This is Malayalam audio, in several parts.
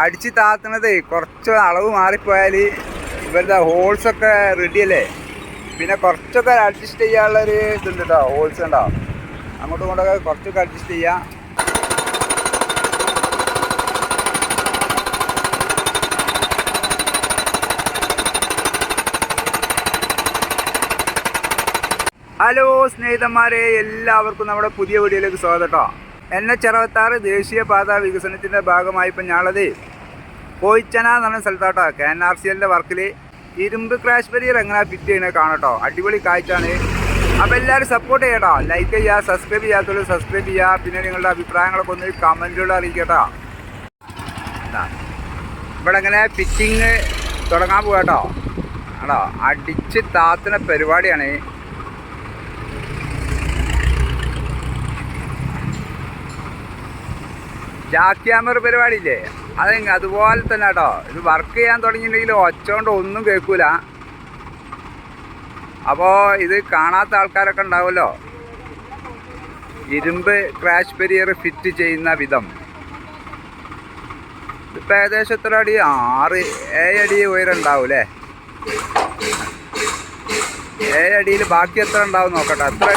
അടിച്ച് താത്തണത്. കുറച്ച് അളവ് മാറിപ്പോയാൽ ഇവരുടെ ഹോൾസ് ഒക്കെ റെഡി അല്ലേ? പിന്നെ കുറച്ചൊക്കെ അഡ്ജസ്റ്റ് ചെയ്യാനുള്ള ഒരു ഇതുണ്ട് കേട്ടോ ഹോൾസ് ഉണ്ടോ? അങ്ങോട്ടും ഇങ്ങോട്ടൊക്കെ കുറച്ചൊക്കെ അഡ്ജസ്റ്റ് ചെയ്യാം. ഹലോ സ്നേഹിതന്മാരെ എല്ലാവർക്കും നമ്മുടെ പുതിയ വീഡിയോയിലേക്ക് സ്വാഗതം കേട്ടോ എൻ എച്ച് അറുപത്താറ് ദേശീയപാത വികസനത്തിന്റെ ഭാഗമായി ഇപ്പം ഞാളത് കോയിച്ചന എന്ന് പറഞ്ഞ സ്ഥലത്താട്ടോ. കെ എൻ ആർ സി എല്ലിന്റെ വർക്കിൽ ഇരുമ്പ് ക്രാഷ് ബരിയർ എങ്ങനെ ഫിറ്റ് ചെയ്യുന്നത് കാണട്ടോ അടിപൊളി കാഴ്ചയാണ്. അപ്പോൾ എല്ലാവരും സപ്പോർട്ട് ചെയ്യട്ടോ ലൈക്ക് ചെയ്യുക സബ്സ്ക്രൈബ് ചെയ്യാത്തവർ സബ്സ്ക്രൈബ് ചെയ്യുക പിന്നെ നിങ്ങളുടെ അഭിപ്രായങ്ങളൊക്കെ ഒന്ന് കമന്റിലൂടെ അറിയിക്കട്ടോ. ഇവിടെ ഇങ്ങനെ ഫിറ്റിങ് തുടങ്ങാൻ പോകട്ടോ ആണോ? അടിച്ച് താത്തുന്ന പരിപാടിയാണ്. ജാക്ക് ക്യാമറ പരിപാടി ഇല്ലേ അത് അതുപോലെ തന്നെ കേട്ടോ. ഇത് വർക്ക് ചെയ്യാൻ തുടങ്ങിയിട്ടുണ്ടെങ്കിൽ ഒച്ച കൊണ്ട് ഒന്നും കേൾക്കൂല. അപ്പോൾ ഇത് കാണാത്ത ആൾക്കാരൊക്കെ ഉണ്ടാവുമല്ലോ? ഇരുമ്പ് ക്രാഷ് പെരിയർ ഫിറ്റ് ചെയ്യുന്ന വിധം. ഇപ്പം ഏകദേശം എത്ര അടി? ആറ് ഏഴ് അടി ഉയരം ഏഴ് അടിയിൽ ബാക്കി എത്ര ഉണ്ടാവും നോക്കട്ടെ. എത്ര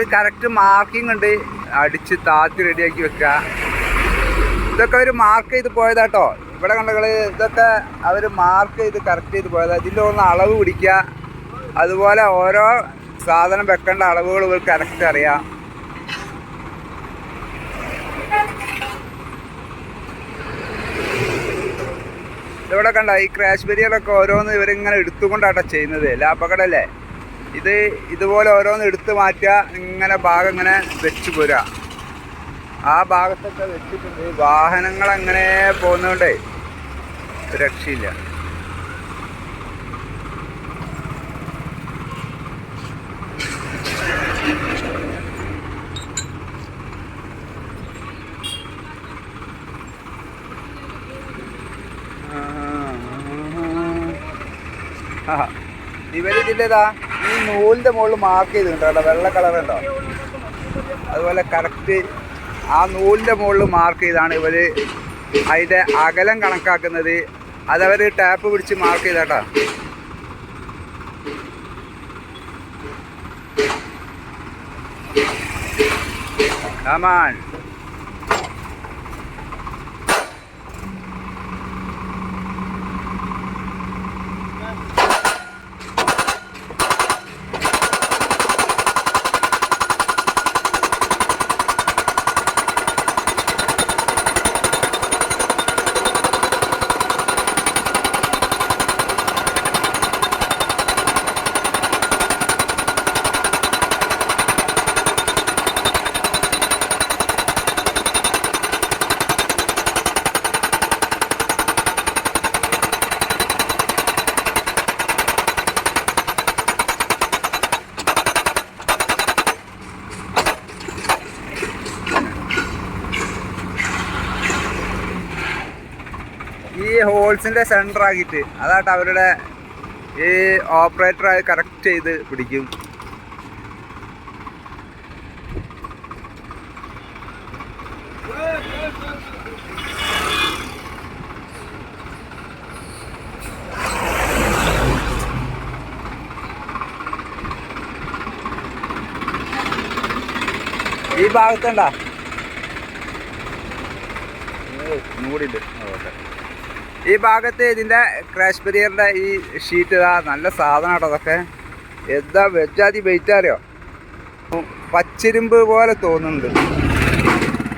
ഒരു കറക്റ്റ് മാർക്കിംഗ് ഉണ്ട്. അടിച്ച് താത്തി റെഡിയാക്കി വെക്കുക ഇതൊക്കെ അവർ മാർക്ക് ചെയ്ത് പോയതാട്ടോ ഇവിടെ കണ്ടകൾ ഇതൊക്കെ അവർ മാർക്ക് ചെയ്ത് കറക്റ്റ് ചെയ്ത് പോയതാ. ഇതിന്റെ ഒന്ന് അളവ് പിടിക്കുക അതുപോലെ ഓരോ സാധനം വെക്കേണ്ട അളവുകൾ ഇവർ കറക്റ്റ് അറിയാം. ഇവിടെ കണ്ട? ഈ ക്രാഷ് ബരിയറൊക്കെ ഓരോന്ന് ഇവരിങ്ങനെ എടുത്തുകൊണ്ടാട്ടോ ചെയ്യുന്നത്. അല്ലേ അപകടമല്ലേ ഇത് ഇതുപോലെ ഓരോന്ന് എടുത്ത് മാറ്റുക ഇങ്ങനെ ഭാഗം ഇങ്ങനെ വെച്ച് പോരുക ആ ഭാഗത്തൊക്കെ വെച്ചിട്ടുണ്ട്. വാഹനങ്ങൾ അങ്ങനെ പോകുന്നതുകൊണ്ടേ രക്ഷയില്ല. ഇവരിതിന്റെതാ ഈ നൂലിന്റെ മുകളിൽ മാർക്ക് ചെയ്തിട്ടുണ്ട് കേട്ടോ. വെള്ള കളർ ഉണ്ടോ? അതുപോലെ കറക്റ്റ് ആ നൂലിന്റെ മുകളിൽ മാർക്ക് ചെയ്താണ് ഇവർ അതിന്റെ അകലം കണക്കാക്കുന്നത്. അതവർ ടാപ്പ് പിടിച്ച് മാർക്ക് ചെയ്താട്ടോ കമാൻ ഈ ഹോൾസിന്റെ സെന്റർ ആക്കിയിട്ട് അതാട്ട് അവരുടെ ഈ ഓപ്പറേറ്റർ കറക്റ്റ് ചെയ്ത് പിടിക്കും. ഈ ഭാഗത്തുണ്ടാ മൂടിണ്ട് ഓക്കെ. ഈ ഭാഗത്ത് ഇതിന്റെ ക്രാഷ് ബരിയറിന്റെ ഈ ഷീറ്റ് ഇതാ നല്ല സാധനം കേട്ടോ അതൊക്കെ. എന്താ വെജാതി വെയിറ്റ് അറിയോ? പച്ചിരുമ്പ് പോലെ തോന്നുന്നുണ്ട്.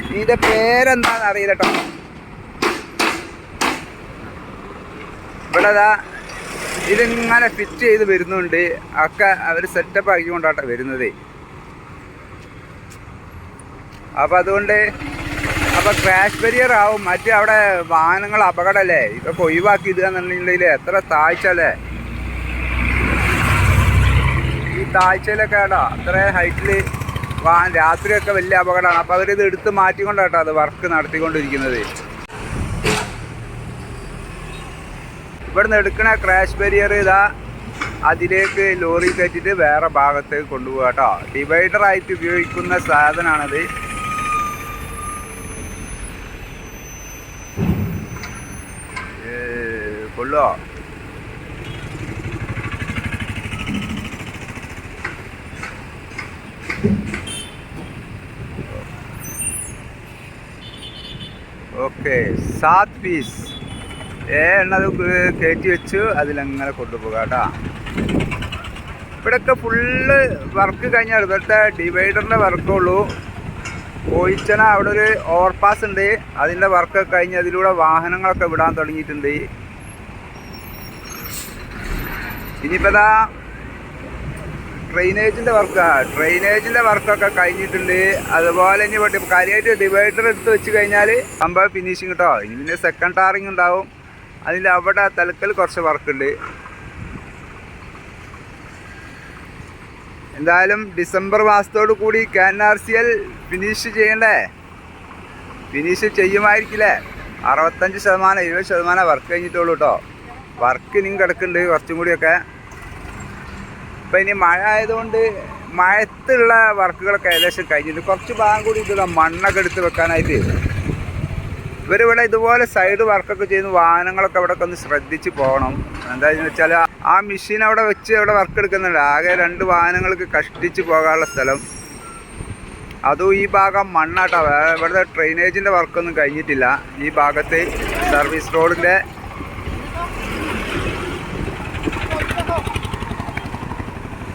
ഇതിന്റെ പേരെന്താണെന്ന് അറിയില്ല കേട്ടോ ഇവിടെ അതാ ഇതിങ്ങനെ ഫിറ്റ് ചെയ്ത് വരുന്നുണ്ട്. ഒക്കെ അവർ സെറ്റപ്പ് ആക്കിക്കൊണ്ടാട്ടോ വരുന്നത്. അപ്പം അതുകൊണ്ട് അപ്പം ക്രാഷ് ബരിയർ ആവും. മറ്റേ അവിടെ വാഹനങ്ങൾ അപകടമല്ലേ ഇതൊക്കെ ഒഴിവാക്കി ഇടുക എന്നുണ്ടെങ്കിൽ എത്ര താഴ്ചല്ലേ ഈ താഴ്ചയിലൊക്കെ കേട്ടോ അത്ര ഹൈറ്റിൽ വാഹനം രാത്രിയൊക്കെ വലിയ അപകടമാണ്. അപ്പോൾ അവരിത് എടുത്ത് മാറ്റിക്കൊണ്ടാട്ടോ അത് വർക്ക് നടത്തിക്കൊണ്ടിരിക്കുന്നത്. ഇവിടുന്ന് എടുക്കണ ക്രാഷ് ബരിയർ ഇതാ. അതിലേക്ക് ലോറി കയറ്റിട്ട് വേറെ ഭാഗത്തേക്ക് കൊണ്ടുപോകാം കേട്ടോ ഡിവൈഡർ ആയിട്ട് ഉപയോഗിക്കുന്ന സാധനമാണത് ഏ, കൊള്ളുവോ ഓക്കെ സാത് പീസ്. ഏ എണ്ണത് കയറ്റി വെച്ചു. അതിലങ്ങനെ കൊണ്ടുപോകാം കേട്ടോ. ഇവിടെയൊക്കെ ഫുള്ള് വർക്ക് കഴിഞ്ഞാൽ ഇവിടുത്തെ ഡിവൈഡറിന്റെ വർക്കുള്ളൂ കോയിച്ചന അവിടെ ഒരു ഓവർപാസ് ഉണ്ട് അതിന്റെ വർക്കൊക്കെ കഴിഞ്ഞ് അതിലൂടെ വാഹനങ്ങളൊക്കെ വിടാൻ തുടങ്ങിയിട്ടുണ്ട്. ഇനിയിപ്പോൾ ഇതാ ഡ്രെയിനേജിന്റെ വർക്കാ ഡ്രെയിനേജിന്റെ വർക്കൊക്കെ കഴിഞ്ഞിട്ടുണ്ട്. അതുപോലെ ഇനി ഇവിടെ കാര്യമായിട്ട് ഡിവൈഡർ എടുത്ത് വെച്ച് കഴിഞ്ഞാൽ സംഭവം ഫിനിഷിങ് കേട്ടോ ഇനി പിന്നെ സെക്കൻഡ് ടാറിങ് ഉണ്ടാവും. അതിൽ അവിടെ തലക്കൽ കുറച്ച് വർക്കുണ്ട് എന്തായാലും ഡിസംബർ മാസത്തോടു കൂടി K N R C L finish ചെയ്യണ്ടേ? ഫിനിഷ് ചെയ്യുമായിരിക്കില്ലേ? അറുപത്തഞ്ച് ശതമാനം എഴുപത് ശതമാനം വർക്ക് കഴിഞ്ഞിട്ടുള്ളൂ കേട്ടോ വർക്ക് ഇനിയും കിടക്കുന്നുണ്ട് കുറച്ചും കൂടിയൊക്കെ. ഇപ്പം ഇനി മഴ ആയതുകൊണ്ട് മഴത്തുള്ള വർക്കുകളൊക്കെ ഏകദേശം കഴിഞ്ഞിട്ട് കുറച്ച് ഭാഗം കൂടി ഇതിലുള്ള മണ്ണൊക്കെ എടുത്ത് വെക്കാനായിട്ട് ഇവരിവിടെ ഇതുപോലെ സൈഡ് വർക്കൊക്കെ ചെയ്യുന്ന വാഹനങ്ങളൊക്കെ ഒക്കെ ഒന്ന് ശ്രദ്ധിച്ച് പോകണം. എന്താണെന്ന് വെച്ചാൽ ആ മെഷീൻ അവിടെ വെച്ച് അവിടെ വർക്ക് എടുക്കുന്നുണ്ട്. ആകെ രണ്ട് വാഹനങ്ങൾക്ക് കഷ്ടിച്ച് പോകാനുള്ള സ്ഥലം. അതും ഈ ഭാഗം മണ്ണാട്ടോ. ഇവിടുത്തെ ഡ്രെയിനേജിന്റെ വർക്കൊന്നും കഴിഞ്ഞിട്ടില്ല. ഈ ഭാഗത്ത് സർവീസ് റോഡിന്റെ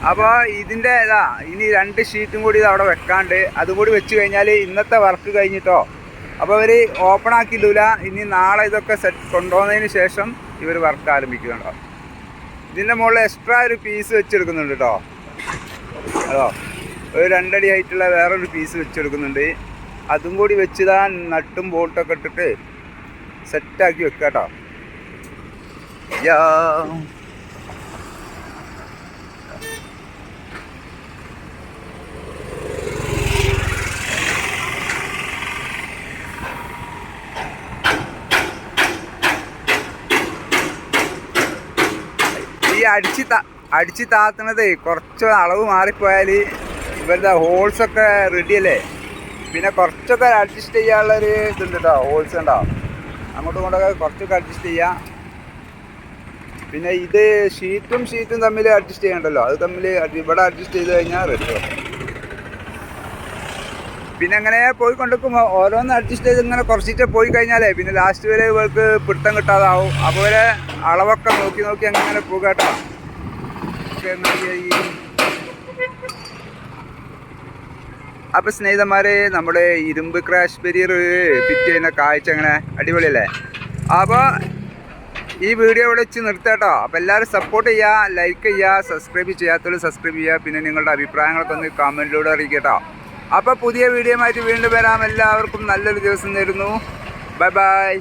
അപ്പോൾ ഇതിന്റെ ഇതാ ഇനി രണ്ട് ഷീറ്റും കൂടി ഇത് അവിടെ വെക്കാണ്ട് അതും കൂടി വെച്ച് കഴിഞ്ഞാൽ ഇന്നത്തെ വർക്ക് കഴിഞ്ഞിട്ടോ? അപ്പോൾ അവർ ഓപ്പൺ ആക്കിയില്ല ഇനി നാളെ ഇതൊക്കെ സെറ്റ് കൊണ്ടുപോകുന്നതിന് ശേഷം ഇവർ വർക്ക് ആരംഭിക്കുന്നുണ്ടോ? ഇതിന്റെ മുകളിൽ എക്സ്ട്രാ ഒരു പീസ് വെച്ചെടുക്കുന്നുണ്ട് കേട്ടോ അതോ ഒരു രണ്ടടി ആയിട്ടുള്ള വേറൊരു പീസ് വെച്ചെടുക്കുന്നുണ്ട്. അതും കൂടി വെച്ച് താ നട്ടും ബോൾട്ടൊക്കെ ഇട്ടിട്ട് സെറ്റാക്കി വെക്കാം കേട്ടോ യാ ഈ അടിച്ച് അടിച്ച് താത്തണത്. കുറച്ച് അളവ് മാറിപ്പോയാൽ ഇവരുടെ ഹോൾസൊക്കെ റെഡിയല്ലേ പിന്നെ കുറച്ചൊക്കെ അഡ്ജസ്റ്റ് ചെയ്യാനുള്ളൊരു ഇതുണ്ട് കേട്ടോ ഹോൾസ് ഉണ്ടോ? അങ്ങോട്ടും ഇങ്ങോട്ടൊക്കെ കുറച്ചൊക്കെ അഡ്ജസ്റ്റ് ചെയ്യാം. പിന്നെ ഇത് ഷീറ്റും ഷീറ്റും തമ്മിൽ അഡ്ജസ്റ്റ് ചെയ്യണ്ടല്ലോ? അത് തമ്മിൽ ഇവിടെ അഡ്ജസ്റ്റ് ചെയ്ത് കഴിഞ്ഞാൽ റെഡി പിന്നെ അങ്ങനെ പോയി കൊണ്ടുക്കുമ്പോൾ ഓരോന്ന് അഡ്ജസ്റ്റ് ചെയ്ത് ഇങ്ങനെ കുറച്ചിട്ട് പോയി കഴിഞ്ഞാലേ പിന്നെ ലാസ്റ്റ് വരെ ഇവർക്ക് പിടുത്തം കിട്ടാതാവും. അപ്പോൾ വരെ അളവൊക്കെ നോക്കി നോക്കി അങ്ങനെ പോകാട്ടോ അപ്പോൾ സ്നേഹിതന്മാരെ നമ്മുടെ ഇരുമ്പ് ക്രാഷ് ബരിയർ ഫിറ്റ് ചെയ്യുന്ന കാഴ്ച അങ്ങനെ അടിപൊളിയല്ലേ? അപ്പോൾ ഈ വീഡിയോ ഇവിടെ വെച്ച് നിർത്താട്ടോ അപ്പോൾ എല്ലാവരും സപ്പോർട്ട് ചെയ്യുക ലൈക്ക് ചെയ്യുക സബ്സ്ക്രൈബ് ചെയ്യാത്തവരും സബ്സ്ക്രൈബ് ചെയ്യുക. പിന്നെ നിങ്ങളുടെ അഭിപ്രായങ്ങളൊക്കെ ഒന്ന് കമന്റിലൂടെ അറിയിക്കട്ടോ അപ്പോൾ പുതിയ വീഡിയോ വീണ്ടും വരാം. എല്ലാവർക്കും നല്ലൊരു ദിവസം തരുന്നു ബൈ ബൈ